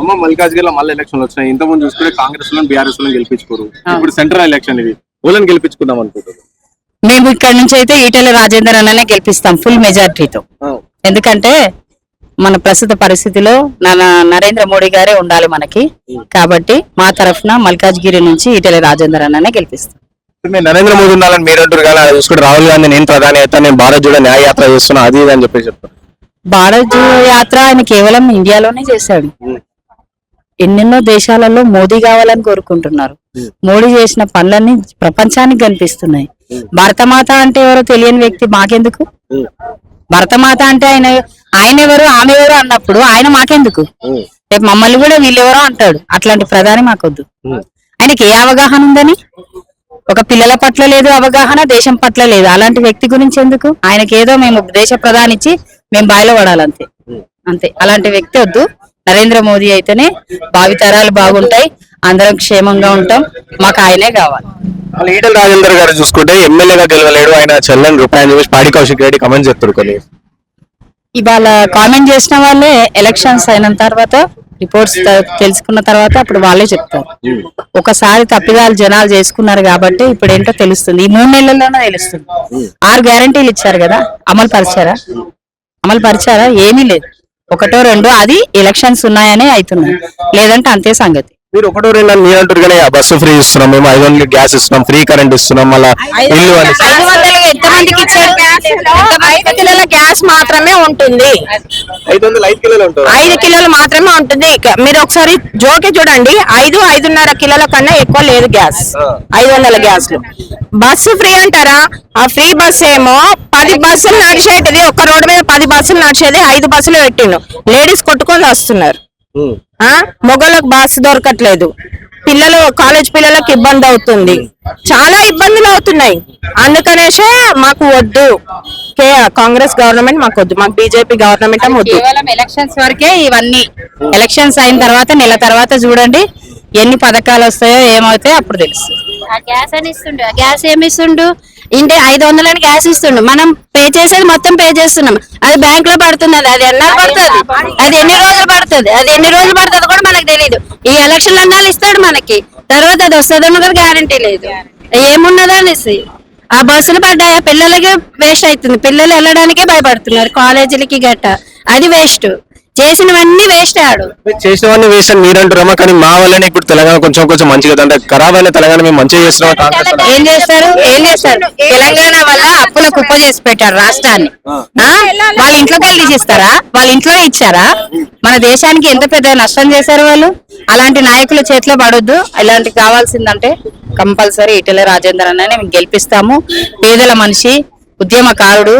అమ్మ మల్కాజ్గిరిలో మళ్ళీ ఎలక్షన్ వచ్చినాయి. ఇంత ముందు చూసుకుంటే కాంగ్రెస్లో బీఆర్ఎస్లో గెలిపించుకోరు. ఇప్పుడు సెంట్రల్ ఎలక్షన్ ఇది. ఓలను గెలిపించుకుందాం అనుకుంటారు మేము ఇక్కడ నుంచి అయితే ఈటెల రాజేందర్ అన్ననే గెలిపిస్తాం ఫుల్ మెజార్టీతో ఎందుకంటే మన ప్రస్తుత పరిస్థితిలో నరేంద్ర మోడీ గారే ఉండాలి మనకి. కాబట్టి మా తరఫున మల్కాజ్గిరి నుంచి ఈటెల రాజేందర్ అన్ననే గెలిపిస్తాం. నరేంద్ర మోదీ ఉండాలని మీరు అంటారు కానీ చూసుకుంటే రాహుల్ గాంధీ నేను ప్రధాని అవుతాను నేను భారత్ జోడో న్యాయ యాత్ర చేస్తున్నా అది ఇది అని చెప్పి చెప్తాను భారత్ జోడో యాత్ర ఆయన కేవలం ఇండియాలోనే చేశాడు. ఎన్నెన్నో దేశాలలో మోదీ కావాలని కోరుకుంటున్నారు. మోడీ చేసిన పనులన్నీ ప్రపంచానికి కనిపిస్తున్నాయి. భరతమాత అంటే ఎవరో తెలియని వ్యక్తి మాకెందుకు? భరతమాత అంటే ఆయన ఆయన ఎవరు ఆమె ఎవరు అన్నప్పుడు ఆయన మాకెందుకు? రేపు మమ్మల్ని కూడా వీళ్ళెవరో అంటాడు. అట్లాంటి ప్రధాని మాకొద్దు. ఆయనకి ఏ అవగాహన ఉందని? ఒక పిల్లల పట్ల లేదు అవగాహన దేశం పట్ల లేదు. అలాంటి వ్యక్తి గురించి ఎందుకు? ఆయనకి ఏదో మేము దేశ ప్రధాని ఇచ్చి మేము బాయిలో పడాలంతే. అంతే. అలాంటి వ్యక్తి వద్దు. నరేంద్ర మోదీ అయితేనే భావితరాలు బాగుంటాయి అందరం క్షేమంగా ఉంటాం. మాకు ఆయనే కావాలి. ఈటల రాజేందర్ గారు చూసుకుంటే ఎమ్మెల్యేగా గెలవలేడు. ఆయన చెల్లని రూపాయలు చెప్పేసి పాడి కౌశిక్ రెడ్డి కమెంట్ చెప్తారు కొన్ని. ఇవాళ కామెంట్ చేసిన వాళ్ళే ఎలక్షన్స్ అయిన తర్వాత రిపోర్ట్స్ తెలుసుకున్న తర్వాత అప్పుడు వాళ్ళే చెప్తారు. ఒకసారి తప్పిదాలు జనాలు చేసుకున్నారు కాబట్టి ఇప్పుడు ఏంటో తెలుస్తుంది. ఈ మూడు నెలల్లోనే తెలుస్తుంది. ఆరు గ్యారంటీలు ఇచ్చారు కదా. అమలు పరిచారా? అమలు పరిచారా? ఏమీ లేదు. ఒకటో రెండో అది ఎలక్షన్స్ ఉన్నాయనే అవుతున్నాయి లేదంటే అంతే సంగతి. మీరు ఒకటో రెండు అని మీరు అంటారు కానీ ఆ బస్సు ఫ్రీ ఇస్తున్నాం మేము ఐదు వందలు గ్యాస్ ఇస్తున్నాం ఫ్రీ కరెంట్ ఇస్తున్నాం మళ్ళీ ఇల్లు అని. గ్యాస్ మాత్రమే ఉంటుంది. ఐదు కిలోలు మాత్రమే ఉంటుంది. మీరు ఒకసారి జోకి చూడండి. ఐదు ఐదున్నర కిలోల కన్నా ఎక్కువ లేదు గ్యాస్. ఐదు వందల గ్యాస్ బస్సు ఫ్రీ అంటారా? ఆ ఫ్రీ బస్ ఏమో పది బస్సులు నడిచేటిది. ఒక్క రోడ్డు మీద పది బస్సులు నడిచేది. ఐదు బస్సులు పెట్టిండు. లేడీస్ కొట్టుకొని వస్తున్నారు. మొగలకు బస్ దొరకట్లేదు. పిల్లలు కాలేజ్ పిల్లలకు ఇబ్బంది అవుతుంది. చాలా ఇబ్బందులు అవుతున్నాయి. అందుకనేసే మాకు వద్దు. కే కాంగ్రెస్ గవర్నమెంట్ మాకు వద్దు. మాకు బీజేపీ గవర్నమెంట్ వద్దు. కేవలం ఎలక్షన్స్ వరకే ఇవన్నీ. ఎలక్షన్స్ అయిన తర్వాత నెల తర్వాత చూడండి ఎన్ని పథకాలు వస్తాయో ఏమవుతాయో అప్పుడు తెలుస్తుంది. ఆ గ్యాస్ అని ఇస్తుండు. ఆ గ్యాస్ ఏమి ఇస్తుండు? ఇంటి ఐదు వందలని గ్యాస్ ఇస్తుండు. మనం పే చేసేది మొత్తం పే చేస్తున్నాం. అది బ్యాంక్లో పడుతుంది అది ఎన్నాళ్ళు పడుతుంది? అది ఎన్ని రోజులు పడుతుంది? అది ఎన్ని రోజులు పడుతుంది కూడా మనకు తెలియదు ఈ ఎలక్షన్ అన్నాళ్ళు ఇస్తాడు మనకి. తర్వాత అది వస్తుందని కూడా గ్యారంటీ లేదు ఏమున్నదో అనేసి ఆ బస్సులు పడ్డాయా? పిల్లలకి వేస్ట్ అవుతుంది. పిల్లలు వెళ్ళడానికే భయపడుతున్నారు. కాలేజీలకి గట్ట. అది వేస్ట్ చేసినవన్నీ వేస్ట్ ఆడు చేసినవన్నీ వేసాను మీరు అంటారమ్మా కానీ మా వల్లనే ఇప్పుడు తెలంగాణ కొంచెం కొంచెం మంచిగా. అంటే ఖరాబ్ అయిన తెలంగాణ మేము మంచిగా చేస్తున్నాం. ఏం చేస్తారు? ఏం చేస్తారు? తెలంగాణ వల్ల అప్పుల కుప్ప చేసి పెట్టారు రాష్ట్రాన్ని? వాళ్ళ ఇంట్లోకి వెళ్ళి తీసిస్తారా? వాళ్ళ ఇంట్లోనే ఇచ్చారా? మన దేశానికి ఎంత పెద్ద నష్టం చేశారు వాళ్ళు? అలాంటి నాయకుల చేతిలో పడొద్దు. ఇలాంటి కావాల్సిందంటే కంపల్సరీ ఈటెల రాజేందర్ అన్నని మేము గెలిపిస్తాము. పేదల మనిషి ఉద్యమకారుడు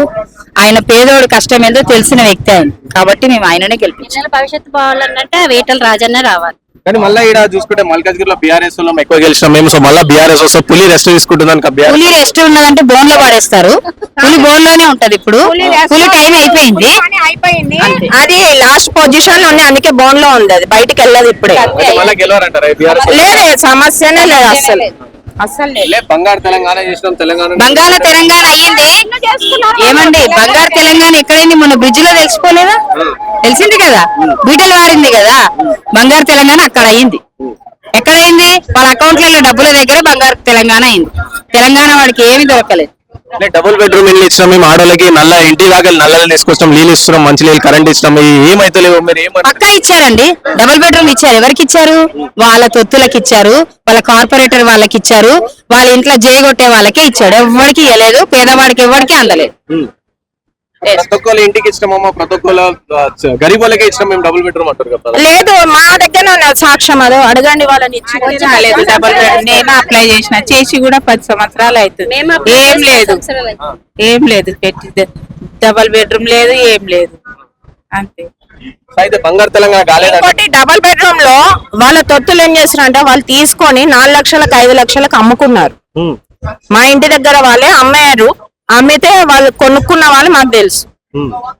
ఆయన పేదోడు కష్టం ఏందో తెలిసిన వ్యక్తి ఆయన. కాబట్టి మేము ఆయననే గెలిపించాం. భవిష్యత్తు బాగాలంటే వేటల రాజన్న రావాలి. కానీ మళ్ళీ ఇక్కడ చూసుకుంటే మల్కాజ్గిరిలో బీఆర్ఎస్లో ఎక్కువ గెలిచినాం మేము సో మళ్ళీ బీఆర్ఎస్ వస్తే పులి రెస్ట్ తీసుకుంటుందని పులి రెస్ట్ ఉన్నదంటే బోన్లో పడేస్తారు పులి బోన్లోనే ఉంటది ఇప్పుడు పులి టైం అయిపోయింది. అయిపోయింది అది లాస్ట్ పొజిషన్లో ఉంది అందుకే బోన్లో ఉంది అది. బయటికి వెళ్ళదు ఇప్పుడే. లేదు సమస్యనే లేదు అస్సలు. అస్సలు లేదు. లే బంగారు తెలంగాణ చేసినాం తెలంగాణ బంగాళ తెలంగాణ అయ్యింది? ఏమండి బంగారు తెలంగాణ ఎక్కడైంది? మొన్న బ్రిడ్జ్లో తెలిసిపోలేదా తెలిసింది కదా? బీటలు వాడింది కదా? బంగారు తెలంగాణ అక్కడ అయ్యింది. ఎక్కడైంది? వాళ్ళ అకౌంట్లలో డబ్బుల దగ్గర బంగారు తెలంగాణ అయింది. తెలంగాణ వాడికి ఏమీ దొరకలేదు. డబుల్ బెడ్రూమ్ ఇల్లు ఇచ్చినాం మేము ఆడోళ్ళకి నల్ల ఇంటి దాకా నల్లలు తీసుకొచ్చినాం నీళ్ళు ఇస్తున్నాం మంచి నీళ్ళు కరెంట్ ఇచ్చినాం ఏమైతే లేవు మీరు ఏమంటారు? పక్కా ఇచ్చారండి. డబుల్ బెడ్రూమ్ ఇచ్చారు. ఎవరికి ఇచ్చారు? వాళ్ళ తొత్తులకి ఇచ్చారు. వాళ్ళ కార్పొరేటర్ వాళ్ళకి ఇచ్చారు. వాళ్ళ ఇంట్లో జేగొట్టే వాళ్ళకే ఇచ్చాడు. ఎవరికి ఇవ్వలేదు పేదవాడికి ఎవరికి అందలేదు. ప్రతి ఒక్కరు ఇంటికి ఇచ్చినామమ్మా ప్రతి ఒక్కరు గరీబ్ వాళ్ళకే ఇచ్చినాం మేము డబుల్ బెడ్రూమ్ అంటారు కదా. లేదు మా దగ్గర సాక్ష్యం అదో. అడగండి వాళ్ళని ఇచ్చి రాలేదు డబల్ బెడ్ నేను అప్లై చేసిన చేసి కూడా పది సంవత్సరాలు అవుతుంది ఏం లేదు. ఏం లేదు పెట్టి డబల్ బెడ్రూమ్ లేదు ఏం లేదు. అంతే. అయితే బంగారు తెలంగాణ ఇంకోటి డబల్ బెడ్రూమ్లో వాళ్ళ తొత్తులు ఏం చేస్తారంటే వాళ్ళు తీసుకొని నాలుగు లక్షలకు ఐదు లక్షలకు అమ్ముకున్నారు. మా ఇంటి దగ్గర వాళ్ళే అమ్మారు. అమ్మితే వాళ్ళు కొనుక్కున్న వాళ్ళు మాకు తెలుసు.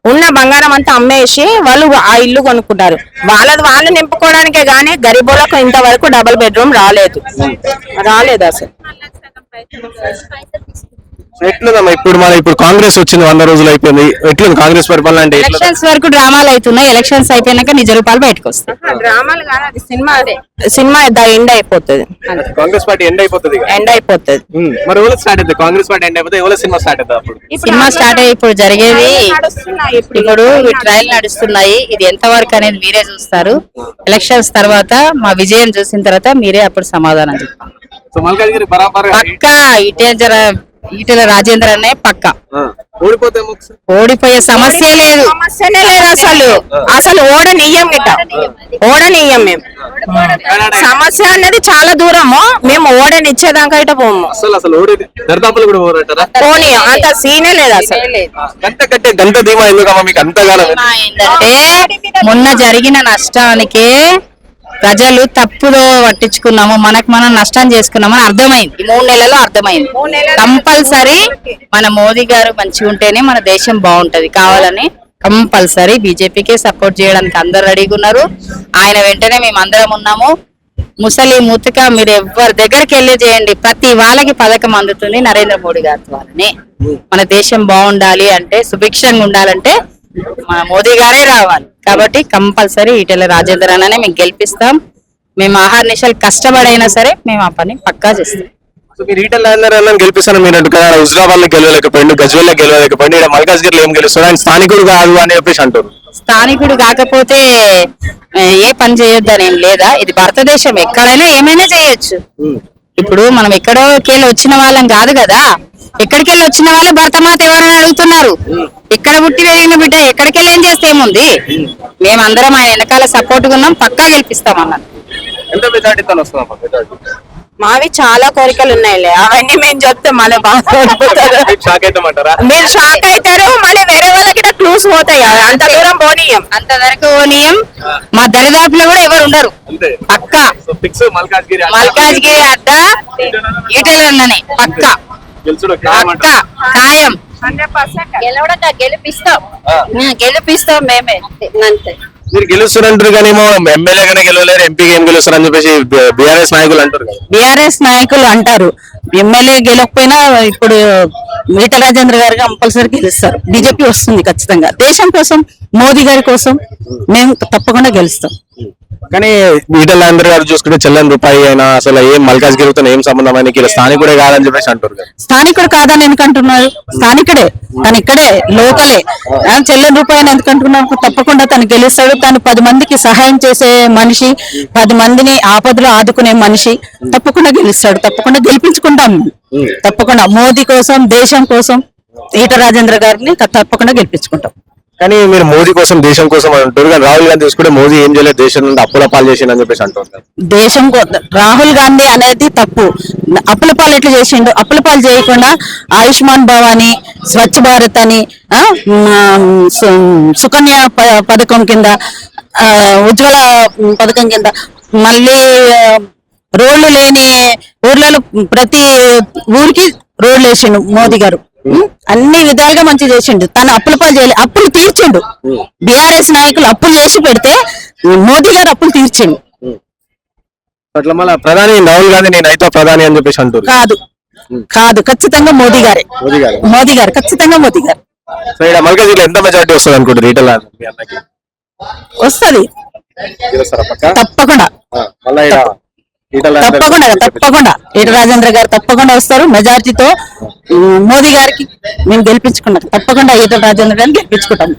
ఉన్న బంగారం అంతా అమ్మేసి వాళ్ళు ఆ ఇల్లు కొనుక్కున్నారు. వాళ్ళది వాళ్ళు నింపుకోవడానికే గానీ గరీబులకు ఇంతవరకు డబుల్ బెడ్రూమ్ రాలేదు. రాలేదు అసలు. ఎట్లుందమ్మా? ఇప్పుడు మన ఇప్పుడు కాంగ్రెస్ వచ్చింది వంద రోజులు అయిపోయింది. ఎట్లుంది? కాంగ్రెస్ పరిపాలన అంటే? ఎలక్షన్స్ వరకు డ్రామాలు అవుతున్నాయి. ఎలక్షన్స్ అయిపోయినాక నిజ రూపాయలు బయటకు వస్తాయి. డ్రామాలు కాదు అది సినిమా సినిమా ద ఎండ్ అయిపోతుంది. కాంగ్రెస్ పార్టీ ఎండ్ అయిపోతుంది. ఎండ్ అయిపోతుంది. మరి ఎవరు స్టార్ట్ అవుతుంది కాంగ్రెస్ పార్టీ ఎండ్ అయిపోతే ఎవరు సినిమా స్టార్ట్ అవుతుంది అప్పుడు? సినిమా స్టార్ట్ అయ్యి ఇప్పుడు జరిగేది నడుస్తున్నాయి ఇప్పుడు. ట్రయల్ నడుస్తున్నాయి. ఇది ఎంత వరకు అనేది మీరే చూస్తారు. ఎలక్షన్స్ తర్వాత మా విజయం చూసిన తర్వాత మీరే అప్పుడు సమాధానం బరాబర్ పక్కా ఈటేజర ఈటెల రాజేంద్ర అనే పక్క. ఓడిపోతే ఓడిపోయే సమస్య లేదు. సమస్యనే లేదు అసలు అసలు. ఓడనియ్యం గిట్ట ఓడనియ్యం మేము. సమస్య అనేది చాలా దూరము. మేము ఓడనిచ్చేదాకా ఇట పోము. అసలు అసలు ఓడి దరిదాపులు కూడా పోరాటారా? పోనీ అంత సీనే లేదు అసలు. గంట కట్టే గంట ధీమా ఎందుకమ్మా మీకు అంతగానం ఏంటంటే మొన్న జరిగిన నష్టానికే ప్రజలు తప్పుదో పట్టించుకున్నాము మనకు మనం నష్టం చేసుకున్నామని అర్థమైంది. ఈ మూడు నెలల్లో అర్థమైంది. కంపల్సరీ మన మోదీ గారు మంచిగా ఉంటేనే మన దేశం బాగుంటది. కావాలని కంపల్సరీ బీజేపీకే సపోర్ట్ చేయడానికి అందరు రెడీగా ఉన్నారు. ఆయన వెంటనే మేము అందరం ఉన్నాము. ముసలి ముతక మీరు ఎవరి దగ్గరికి వెళ్ళి చేయండి. ప్రతి వాళ్ళకి పథకం అందుతుంది నరేంద్ర మోడీ గారి ద్వారానే. మన దేశం బాగుండాలి అంటే సుభిక్షంగా ఉండాలంటే మన మోదీ గారే రావాలి. కాబట్టి కంపల్సరీ ఈటెల రాజేంద్ర అనే మేము గెలిపిస్తాం. మేము ఆహార నిశలు కష్టపడైనా సరే మేము ఆ పని పక్కా చేస్తాం. సో మీరు ఈటల రాజేందర్ అన్నని గెలిపిస్తాను మీరు అంటారు కదా హుజరాబాద్లో గెలవలేకపోయిండు గజ్వేల్లో గెలవలేకపోయిండు ఇక్కడ మల్కాజ్గిరిలో ఏం గెలుస్తాడు ఆయన స్థానికుడు కాదు అని చెప్పేసి అంటారు స్థానికుడు కాకపోతే ఏ పని చేయొద్దని ఏం లేదా? ఇది భారతదేశం ఎక్కడైనా ఏమైనా చేయొచ్చు. ఇప్పుడు మనం ఎక్కడోకెళ్ళి వచ్చిన వాళ్ళం కాదు కదా. ఎక్కడికి వెళ్ళి వచ్చిన వాళ్ళు భర్తమాత ఎవరని అడుగుతున్నారు. ఇక్కడ పుట్టి పెరిగిన బిడ్డ ఎక్కడికి వెళ్ళి ఏం చేస్తే ఏముంది మేమందరం ఆయన వెనకాల సపోర్ట్ ఉన్నాం పక్కా గెలిపిస్తాం అన్నాను ఎంత మెజార్టీతో వస్తుందమ్మా మెజార్టీ? మావి చాలా కోరికలు ఉన్నాయిలే అవన్నీ మేము చెప్తే మళ్ళీ బాధపడిపోతారు మీరు షాక్ అవుతారు మళ్ళీ వేరే వాళ్ళకి క్లూస్ పోతాయి. కదా, అంత దూరం పోనీయం. అంత వరకు నియం మా దరిదాపులో కూడా ఎవరు ఉండరు. పక్కా. మల్కాజ్గిరి అడ్డా. ఈటలన్ననే పక్కా. పక్కా? ఖాయం గెలవడం గెలిపిస్తాం. గెలిపిస్తాం మేమే. అంతే. మీరు గెలుస్తున్నారు కానీ ఎమ్మెల్యేగానే గెలవలేరు ఎంపీగా ఏం గెలుస్తారు అని చెప్పేసి బీఆర్ఎస్ నాయకులు అంటారు బిఆర్ఎస్ నాయకులు అంటారు. ఎమ్మెల్యే గెలవకపోయినా ఇప్పుడు ఈటల రాజేంద్ర గారు కంపల్సరీ గెలుస్తారు. బీజేపీ వస్తుంది ఖచ్చితంగా. దేశం కోసం మోదీ గారి కోసం మేము తప్పకుండా గెలుస్తాం. కానీ ఈటల రాజేంద్ర గారు చూసుకుంటే చెల్లని రూపాయి అయినా అసలు ఏం మల్కాజ్గిరితో ఏం సంబంధం అయినా ఇక్కడ స్థానికుడే కాదని చెప్పేసి అంటారు స్థానికుడు కాదని ఎందుకంటున్నారు స్థానికుడే. తను ఇక్కడే లోకలే. చెల్లెని రూపాయలు ఎందుకంటున్నారు తప్పకుండా తను గెలుస్తాడు. తను పది మందికి సహాయం చేసే మనిషి పది మందిని ఆపదలో ఆదుకునే మనిషి. తప్పకుండా గెలుస్తాడు. తప్పకుండా గెలిపించుకుంటాం. తప్పకుండా మోదీ కోసం దేశం కోసం ఈట రాజేంద్ర గారిని తప్పకుండా గెలిపించుకుంటాం. కానీ మీరు మోదీ కోసం దేశం కోసం అని అంటారు కానీ రాహుల్ గాంధీ చూసుకుంటే మోదీ ఏం చేయలేదు? దేశం నుండి అప్పుల పాలు చేసిండు అని చెప్పేసి అంటారు దేశం రాహుల్ గాంధీ అనేది తప్పు. అప్పుల పాలు ఎట్లా చేసిండు? అప్పుల పాలు చేయకుండా ఆయుష్మాన్ భవాని స్వచ్ఛ భారత్ అని సుకన్య పథకం కింద ఉజ్వల పథకం కింద మళ్ళీ రోడ్లు లేని ఊర్లలో ప్రతి ఊరికి రోడ్లు వేసిండు మోదీ గారు. అన్ని విధాలుగా మంచి చేసిండు. తను అప్పుల పాలు చేయలే అప్పులు తీర్చిండు. బీఆర్ఎస్ నాయకులు అప్పులు చేసి పెడితే మోదీ గారు అప్పులు తీర్చిండు. అట్లా మళ్ళీ ప్రధాని రాహుల్ గాంధీ నేను అయితే ప్రధాని అని చెప్పేసి అంటారు కాదు. కాదు ఖచ్చితంగా మోదీ గారే. మోదీ గారు. మోదీ గారు ఖచ్చితంగా మోదీ గారు. సో ఇక్కడ మల్కాజ్గిరిలో ఎంత మెజార్టీ వస్తుంది అనుకుంటారు వస్తది. తప్పకుండా. మళ్ళీ తప్పకుండా తప్పకుండా. ఈట రాజేంద్ర గారు తప్పకుండా వస్తారు. మెజారిటీతో మోదీ గారికి మేము గెలిపించుకున్నాం. తప్పకుండా ఈట రాజేంద్ర గారిని గెలిపించుకుంటాం.